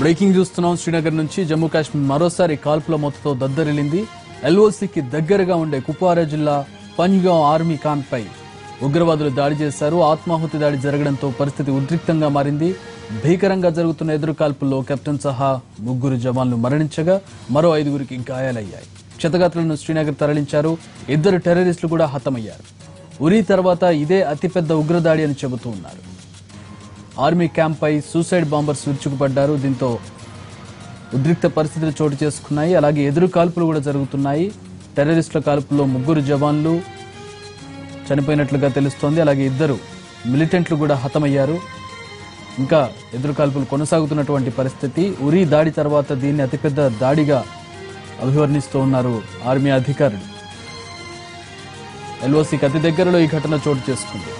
Breaking చూస్తున్నాం శ్రీనగర్ నుంచి జమ్మూ కాశ్మీర్ మరోసారి కాల్పుల మొత్తతో దద్దరిల్లింది. ఎల్ఓసికి దగ్గరగా ఉండే కుప్వారా జిల్లా పంజ్గాం ఆర్మీ క్యాంప్ పై ఉగ్రవాదులు దాడి చేశారు. ఆత్మాహుతి దాడి జరగడంతో పరిస్థితి ఉద్రిక్తంగా మారింది. భీకరంగా జరుగుతున్న ఎదురు కాల్పుల్లో కెప్టెన్ సహా ముగ్గురు జవాన్లు మరణించగా మరో ఐదుగురికి గాయాలయ్యాయి. క్షతగాత్రులను శ్రీనగర్ తరలించారు. ఇద్దరు టెర్రరిస్టులు కూడా హతమయ్యారు. ఉరి తర్వాత ఇదే అతిపెద్ద ఉగ్రదాడి అని చెబుతూ ఉన్నారు. ఆర్మీ క్యాంప్పై సూసైడ్ బాంబర్స్ విరుచుకుపడ్డారు. దీంతో ఉద్రిక్త పరిస్థితులు చోటు చేసుకున్నాయి. అలాగే ఎదురు కాల్పులు కూడా జరుగుతున్నాయి. టెర్రరిస్టుల కాల్పుల్లో ముగ్గురు జవాన్లు చనిపోయినట్లుగా తెలుస్తోంది. అలాగే ఇద్దరు మిలిటెంట్లు కూడా హతమయ్యారు. ఇంకా ఎదురు కాల్పులు కొనసాగుతున్నటువంటి పరిస్థితి. ఉరి దాడి తర్వాత దీన్ని అతిపెద్ద దాడిగా అభివర్ణిస్తూ ఉన్నారు ఆర్మీ అధికారులు. ఎల్ఓసికి అతి దగ్గరలో ఈ ఘటన చోటు చేసుకుంది.